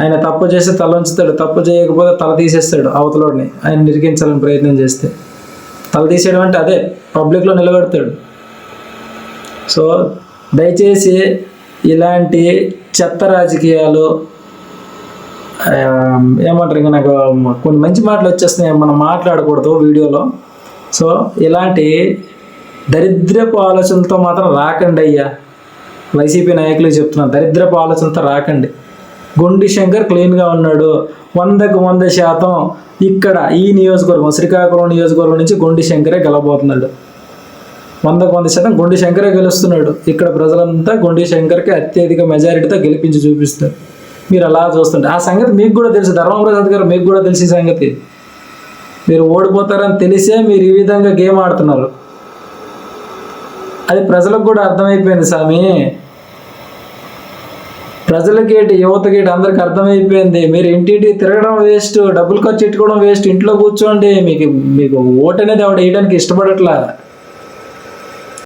ఆయన తప్పు చేస్తే తల ఉంచుతాడు తప్పు చేయకపోతే తల తీసేస్తాడు అవతలోడిని. ఆయన నిరికించాలని ప్రయత్నం చేస్తే. తల తీసేయడం అంటే అదే పబ్లిక్లో నిలబెడతాడు. సో దయచేసి ఇలాంటి చెత్త రాజకీయాలు ఏమంటారు ఇంకా నాకు కొన్ని మంచి మాటలు వచ్చేస్తున్నాయి మనం మాట్లాడకూడదు వీడియోలో. సో ఇలాంటి దరిద్రపు ఆలోచనలతో మాత్రం రాకండి అయ్యా. వైసీపీ నాయకులు చెప్తున్నాను దరిద్రపు ఆలోచనతో రాకండి. గుండి శంకర్ క్లీన్గా ఉన్నాడు. వందకు వంద శాతం ఇక్కడ ఈ నియోజకవర్గం శ్రీకాకుళం నియోజకవర్గం నుంచి గుండి శంకరే గెలబోతున్నాడు వందకు వంద శాతం గుండి శంకరే గెలుస్తున్నాడు. ఇక్కడ ప్రజలంతా గుండి శంకర్కి అత్యధిక మెజారిటీతో గెలిపించి చూపిస్తారు. మీరు అలా చూస్తుంటే ఆ సంగతి మీకు కూడా తెలుసు. ధర్మప్రసాద్ గారు మీకు కూడా తెలిసి సంగతి. మీరు ఓడిపోతారని తెలిసే మీరు ఈ విధంగా గేమ్ ఆడుతున్నారు. అది ప్రజలకు కూడా అర్థమైపోయింది స్వామి. ప్రజలకి ఏంటి యువతకి ఏంటి అందరికి అర్థమైపోయింది. మీరు ఇంటింటి తిరగడం వేస్ట్ డబ్బులు ఖర్చు పెట్టుకోవడం వేస్ట్ ఇంట్లో కూర్చోండి మీకు మీకు ఓటు అనేది ఆవిడ వేయడానికి ఇష్టపడట్లా?